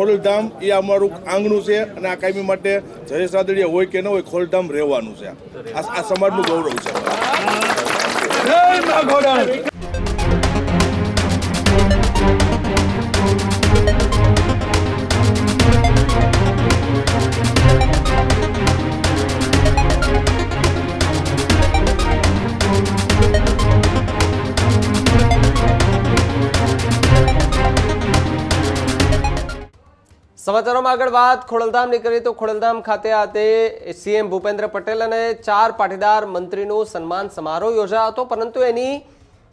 ખોડલધામ એ અમારું આંગણું છે અને આ કાયમી માટે જયેશ રાદડિયા હોય કે ન હોય ખોડલધામ રહેવાનું છે. આ આ સમાજનું ગૌરવ છે. સમાચારોમાં આગળ વાત. ખોડલધામની કરીએ તો ખોડલધામ ખાતે આજે સીએમ ભૂપેન્દ્ર પટેલ અને ચાર પાટીદાર મંત્રીનો સન્માન સમારોહ યોજાયો હતો. પરંતુ એની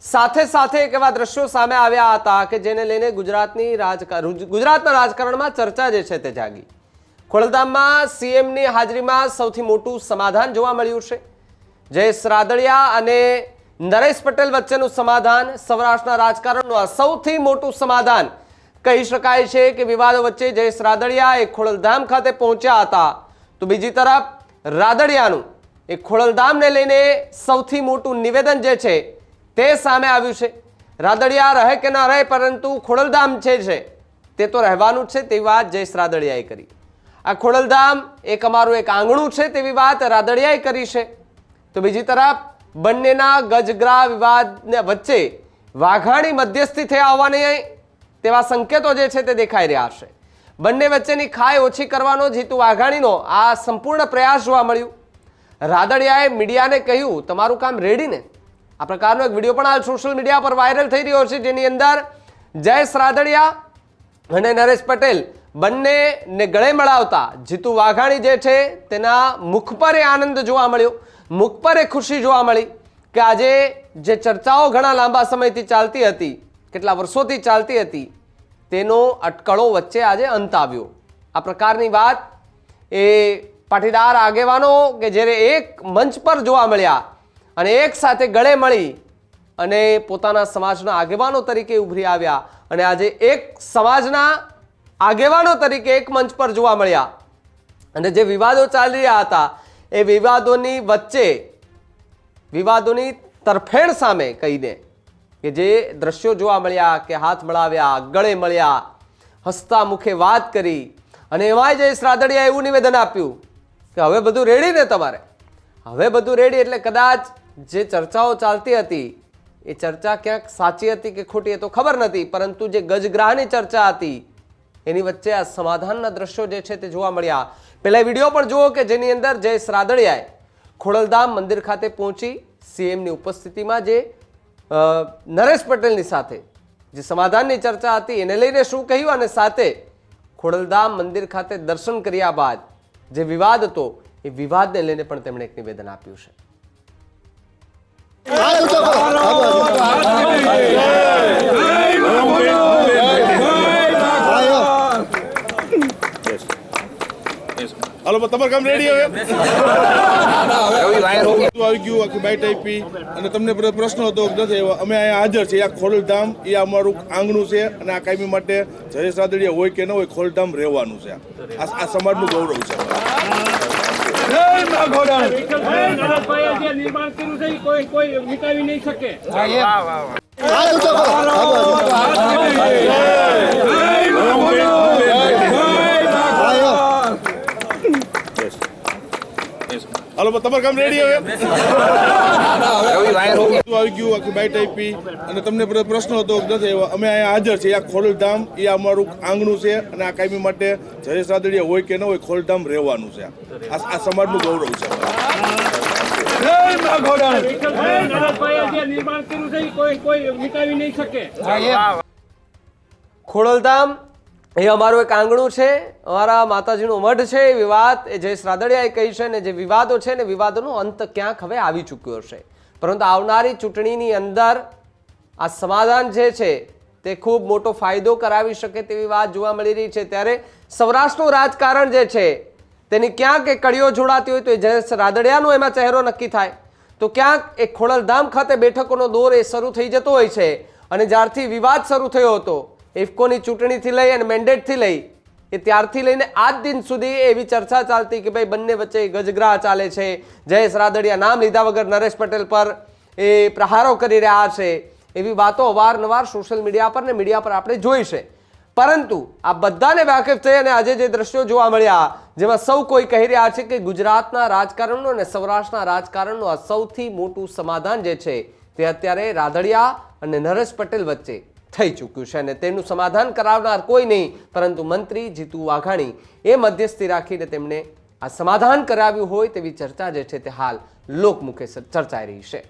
સાથે સાથે એક એવા દ્રશ્યો સામે આવ્યા હતા કે જેને લઈને ગુજરાતની રાજકારણ ગુજરાતના રાજકારણમાં ચર્ચા જે છે તે જાગી. ખોડલધામમાં સીએમની હાજરીમાં સૌથી મોટું સમાધાન જોવા મળ્યું છે. જયેશ રાદડિયા અને નરેશ પટેલ વચ્ચેનું સમાધાન સૌરાષ્ટ્રના રાજકારણનું આ સૌથી મોટું સમાધાન કહી શકાય છે કે વિવાદો વચ્ચે જયેશ રાદડિયા એ ખોડલધામ ખાતે પહોંચ્યા હતા. તો બીજી તરફ, રાદડિયાનું એ ખોડલધામને લઈને સૌથી મોટું નિવેદન જે છે તે સામે આવ્યું છે. રાદડિયા રહે કે ના રહે, પરંતુ ખોડલધામ છે છે. તે તો રહેવાનું છે તેવી વાત જયેશ રાદડિયાએ કરી. આ ખોડલધામ એક અમારું એક આંગણું છે તેવી વાત રાદડિયાએ કરી છે. તો બીજી તરફ, બંનેના ગજગ્રા વિવાદને વચ્ચે વાઘાણી મધ્યસ્થી થયા હોવાની તેવા સંકેતો જે છે તે દેખાઈ રહ્યા છે. બંને વચ્ચેની ખાઈ ઓછી કરવાનો જીતુ વાઘાણીનો આ સંપૂર્ણ પ્રયાસ જોવા મળ્યું. રાદડિયાએ મીડિયાને કહ્યું, તમારું કામ રેડીને આ પ્રકારનો એક વીડિયો પણ હાલ સોશિયલ મીડિયા પર વાયરલ થઈ રહ્યો છે, જેની અંદર જયેશ રાદડિયા અને નરેશ પટેલ બંનેને ગળે મળાવતા જીતુ વાઘાણી જે છે તેના મુખ પર એ આનંદ જોવા મળ્યો. મુખ પર એ ખુશી જોવા મળી કે આજે જે ચર્ચાઓ ઘણા લાંબા સમયથી ચાલતી હતી કેટલા વર્ષોથી ચાલતી હતી, તેનો અટકળો વચ્ચે આજે અંત આવ્યો. આ પ્રકારની વાત એ પાટીદાર આગેવાનો કે જ્યારે એક મંચ પર જોવા મળ્યા અને એક સાથે ગળે મળી અને પોતાના સમાજના આગેવાનો તરીકે ઉભરી આવ્યા અને આજે એક સમાજના આગેવાનો તરીકે એક મંચ પર જોવા મળ્યા. અને જે વિવાદો ચાલી રહ્યા હતા, એ વિવાદોની વચ્ચે વિવાદોની તરફેણ સામે કહીને કે જે દ્રશ્યો જોવા મળ્યા, કે હાથ મળાવ્યા, ગળે મળ્યા, હસતા મુખે વાત કરી. અને એમાંય જયેશ રાદડિયાએ એવું નિવેદન આપ્યું કે હવે બધું રેડી ને તમારે? હવે બધું રેડી એટલે કદાચ જે ચર્ચાઓ ચાલતી હતી, એ ચર્ચા ક્યાંક સાચી હતી કે ખોટી એ તો ખબર નથી પરંતુ જે ગજગ્રાહની ચર્ચા હતી, એની વચ્ચે આ સમાધાનના દ્રશ્યો જે છે તે જોવા મળ્યા. પહેલાં વીડિયો પણ જુઓ કે જેની અંદર જય રાદડિયાએ ખોડલધામ મંદિર ખાતે પહોંચી સીએમની ઉપસ્થિતિમાં જે નરેશ પટેલની સાથે જે સમાધાનની ચર્ચા હતી એને લઈને શું કહ્યું અને સાથે ખોડલધામ મંદિર ખાતે દર્શન કર્યા બાદ જે વિવાદ હતો, એ વિવાદને લઈને પણ તેમણે એક નિવેદન આપ્યું છે. હાલો તમારે કામ રેડી હવે? આવી ગયું આખી બાઈટ આપી. અને તમને પ્રશ્ન હતો નથી. અમે અહીંયા હાજર છે આ ખોડલધામ એ અમારું આંગણું છે અને આ કાયમી માટે જયેશ રાદડિયા હોય કે ન હોય ખોડલધામ રહેવાનું છે. આ આ સમાજનું ગૌરવ છે. નિર્માણ કર્યું છે કોઈ કોઈ મિટાવી નહીં શકે હાલો પણ તમારું કામ રેડી હવે? આવી ગયું આખી બાઈટ આપી. અને તમને પ્રશ્ન હતો નથી અમે અહીંયા હાજર છે આ ખોડલધામ એ અમારું આંગણું છે અને આ કાયમી માટે જયેશ રાદડિયા હોય કે ન હોય ખોડલધામ રહેવાનું છે. આ આ સમાજનું ગૌરવ છે. નરેશભાઈએ જે નિર્માણ કર્યું છે એ કોઈ કોઈ મિટાવી નહીં શકે ખોડલધામ એ અમારું એક આંગણું છે, અમારા માતાજીનું મઢ છે એ વિવાદ એ જે શ્રાદડિયાએ કહી છે ને જે વિવાદો છે ને વિવાદોનો અંત ક્યાંક હવે આવી ચૂક્યો છે પરંતુ આવનારી ચૂંટણીની અંદર આ સમાધાન જે છે તે ખૂબ મોટો ફાયદો કરાવી શકે તેવી વાત જોવા મળી રહી છે. ત્યારે સૌરાષ્ટ્રનું રાજકારણ જે છે તેની ક્યાંક એ કડીઓ જોડાતી હોય તો એ જયેશ રાદડિયાનો એમાં ચહેરો નક્કી થાય. તો ક્યાંક એ ખોડલધામ ખાતે બેઠકોનો દોર એ શરૂ થઈ જતો હોય છે અને જ્યારથી વિવાદ શરૂ થયો હતો ઇફકોની ચૂંટણીથી લઈ અને મેન્ડેટથી લઈ, એ ત્યારથી લઈને આજ દિન સુધી એવી ચર્ચા ચાલતી કે ભાઈ બંને વચ્ચે ગજગ્રાહ ચાલે છે. જયેશ રાદડિયા નામ લીધા વગર નરેશ પટેલ પર એ પ્રહારો કરી રહ્યા છે. એવી વાતો અવારનવાર સોશિયલ મીડિયા પર ને મીડિયા પર આપણે જોઈ છે. પરંતુ આ બધાને વાકેફ થઈ અને આજે જે દ્રશ્યો જોવા મળ્યા, જેમાં સૌ કોઈ કહી રહ્યા છે કે ગુજરાતના રાજકારણનું અને સૌરાષ્ટ્રના રાજકારણનું આ સૌથી મોટું સમાધાન જે છે, તે અત્યારે રાધડિયા અને નરેશ પટેલ વચ્ચે. થઈ ચૂક્યું છે અને તેનું સમાધાન કરાવનાર કોઈ નહીં, પરંતુ મંત્રી જીતુ વાઘાણી એ મધ્યસ્થી રાખીને તેમણે આ સમાધાન કરાવ્યું હોય તેવી ચર્ચા જે છે તે હાલ લોકમુખે ચર્ચાઈ રહી છે.